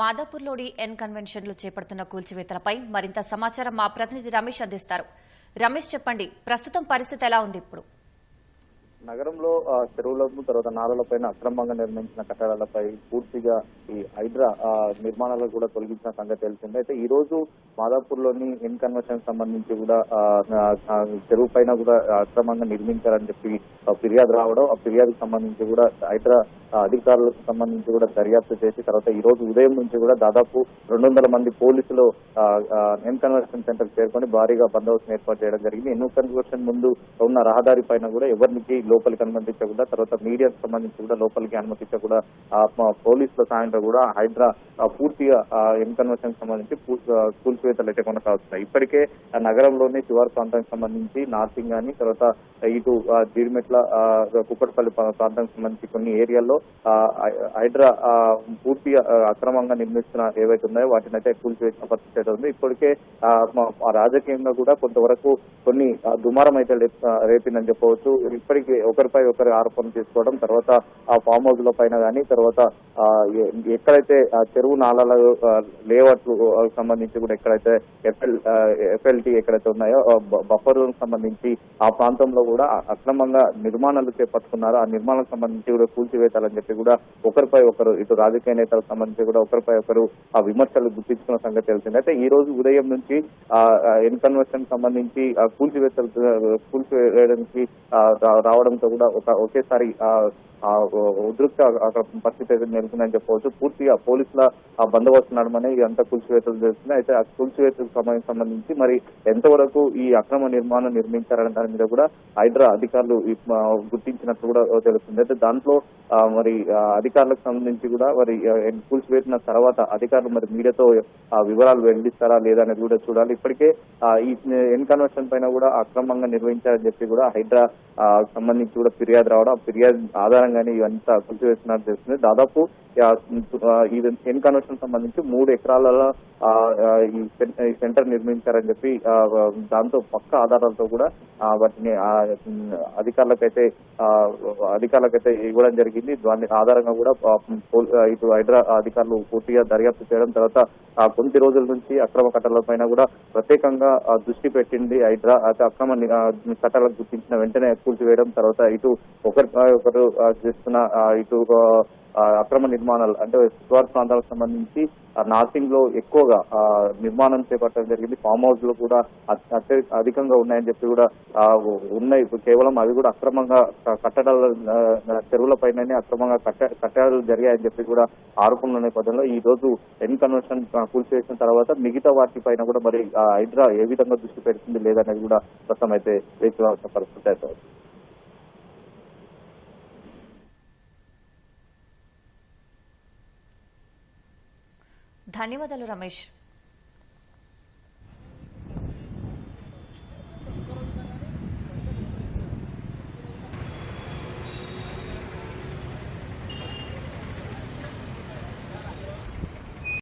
మాదాపూర్లోని ఎన్ కన్వెన్షన్లు చేపడుతున్న కూల్చివేతలపై మరింత సమాచారం మా ప్రతినిధి రమేష్ అందిస్తారు. రమేష్ చెప్పండి ప్రస్తుతం పరిస్థితి ఎలా ఉంది ఇప్పుడు? నగరంలో ఆ, చెరువులకు తర్వాత నాలలపైన అక్రమంగా నిర్మించిన కట్టడాలపై పూర్తిగా ఈ హైడ్రా నిర్మాణాలకు నిర్మాణాలు కూడా తొలగించిన సంగతి తెలిసింది. అయితే ఈ రోజు మాదాపూర్లోని ఇన్ కన్వర్షన్ సంబంధించి కూడా చెరువు పైన కూడా అక్రమంగా నిర్మించారని చెప్పి ఆ, ఫిర్యాదు రావడం ఆ ఫిర్యాదుకు సంబంధించి కూడా హైడ్రా అధికారులకు సంబంధించి కూడా దర్యాప్తు చేసి తర్వాత ఈ రోజు ఉదయం నుంచి కూడా దాదాపు రెండు వందల మంది పోలీసులు ఎన్ కన్వర్షన్ సెంటర్ చేరుకొని భారీగా బందోబస్తు ఏర్పాటు చేయడం జరిగింది. ఎన్ కన్వర్షన్ ముందు ఉన్న రహదారి పైన కూడా ఎవరికి లోపలికి అనుమతించకుండా తర్వాత మీడియాకు సంబంధించి కూడా లోపలికి అనుమతించకుండా మా పోలీసుల సాయంతో కూడా హైడ్రా పూర్తిగా ఎన్ కన్వర్షన్ సంబంధించి కూల్చివేతలు అయితే కొనసాగుతున్నాయి. ఇప్పటికే ఆ నగరంలోని శివారు ప్రాంతానికి సంబంధించి నార్సింగ్ కానీ తర్వాత ఇటు జీడిమెట్ల ఆ, ప్రా- ప్రాంతానికి సంబంధించి కొన్ని ఏరియాల్లో హైదరా హైడ్రా పూర్తిగా అక్రమంగా నిర్మిస్తున్న ఏవైతే ఉన్నాయో వాటిని అయితే కూల్చివేసిన పరిస్థితి అయితే ఉంది ఇప్పటికే రాజకీయంగా కూడా కొంతవరకు కొన్ని దుమారం అయితే రేపిందని చెప్పవచ్చు. ఇప్పటికీ ఒకరిపై ఒకరు ఆరోపణలు తీసుకోవడం తర్వాత ఆ ఫామ్ హౌస్లో పైన కానీ తర్వాత ఎక్కడైతే ఆ చెరువు నాళాల లేఅవుట్లు సంబంధించి కూడా ఎక్కడైతే ఎఫ్ఎల్ ఎఫ్ఎల్టీ ఎక్కడైతే ఉన్నాయో బఫర్ సంబంధించి ఆ ప్రాంతంలో కూడా అక్రమంగా నిర్మాణాలు చేపట్టుకున్నారు. ఆ నిర్మాణాలకు సంబంధించి కూడా కూల్చివేతాలని చెప్పి కూడా ఒకరిపై ఒకరు ఇటు రాజకీయ నేతలకు సంబంధించి కూడా ఒకరిపై ఒకరు ఆ విమర్శలు గుర్తించుకున్న సంగతి తెలిసింది. అయితే ఈ రోజు ఉదయం నుంచి ఆ ఎన్ సంబంధించి ఆ కూల్చివేతలు కూల్చివేయడానికి రావడంతో కూడా ఒక ఒకేసారి ఉద్రిక్త అక్కడ పరిస్థితి అయితే చెప్పవచ్చు. పూర్తిగా పోలీసుల బందోబస్తు నడమనే ఇదంతా కూల్చివేతలు చేస్తుంది అయితే ఆ కూల్చివేతలకు సంబంధించి మరి ఎంతవరకు ఈ అక్రమ నిర్మాణం నిర్మించారనే దాని మీద కూడా హైదరా అధికారులు గుర్తించినట్లు కూడా తెలుస్తుంది. అయితే దాంట్లో మరి అధికారులకు సంబంధించి కూడా మరి కూల్చివేసిన తర్వాత అధికారులు మరి మీడియాతో వివరాలు వెల్లడిస్తారా లేదా అనేది కూడా చూడాలి. ఇప్పటికే ఈ ఎన్కన్వర్షన్ పైన కూడా అక్రమంగా నిర్వహించారని చెప్పి కూడా హైదరా సంబంధించి కూడా ఫిర్యాదు రావడం ఫిర్యాదు ఆధారంగానే ఇవంతా కూల్చివేసినట్టు తెలుస్తుంది. దాదాపు ఈ ఎన్ కన్వర్షన్ సంబంధించి మూడు ఎకరాలలో ఈ ఈ సెంటర్ నిర్మించారని చెప్పి దాంతో పక్క ఆధారాలతో కూడా వాటిని అధికారులకైతే అధికారులకైతే ఇవ్వడం జరిగింది. దాని ఆధారంగా కూడా ఇటు హైడ్రా అధికారులు పూర్తిగా దర్యాప్తు చేయడం తర్వాత ఆ, రోజుల నుంచి అక్రమ కట్టల పైన కూడా ప్రత్యేకంగా దృష్టి పెట్టింది హైడ్రా. అయితే అక్రమ కట్టలకు గుర్తించిన వెంటనే కూల్చివేయడం తర్వాత ఇటు ఒకరి ఒకరు చేస్తున్న ఇటు అక్రమ నిర్మాణాలు అంటే శివారు ప్రాంతాలకు సంబంధించి ఆ, నార్సింగ్లో ఎక్కువగా నిర్మాణం చేపట్టడం జరిగింది. ఫామ్ హౌస్లో కూడా అత్యధిక అధికంగా ఉన్నాయని చెప్పి కూడా ఉన్నాయి. కేవలం అవి కూడా అక్రమంగా కట్టడాల చెరువుల పైననే అక్రమంగా కట్ట కట్టడాలు జరిగాయని చెప్పి కూడా ఆరోపణలు నేపథ్యంలో. ఈ రోజు ఎన్ కన్వర్షన్ కూల్చివేసిన తర్వాత మిగతా వాటి పైన కూడా మరి హైదరా ఏ విధంగా దృష్టి పెడుతుంది లేదనేది కూడా ప్రస్తుతం అయితే వేచి చూడాల్సిన పరిస్థితి అయితే ధన్యవాదాలు రమేష్.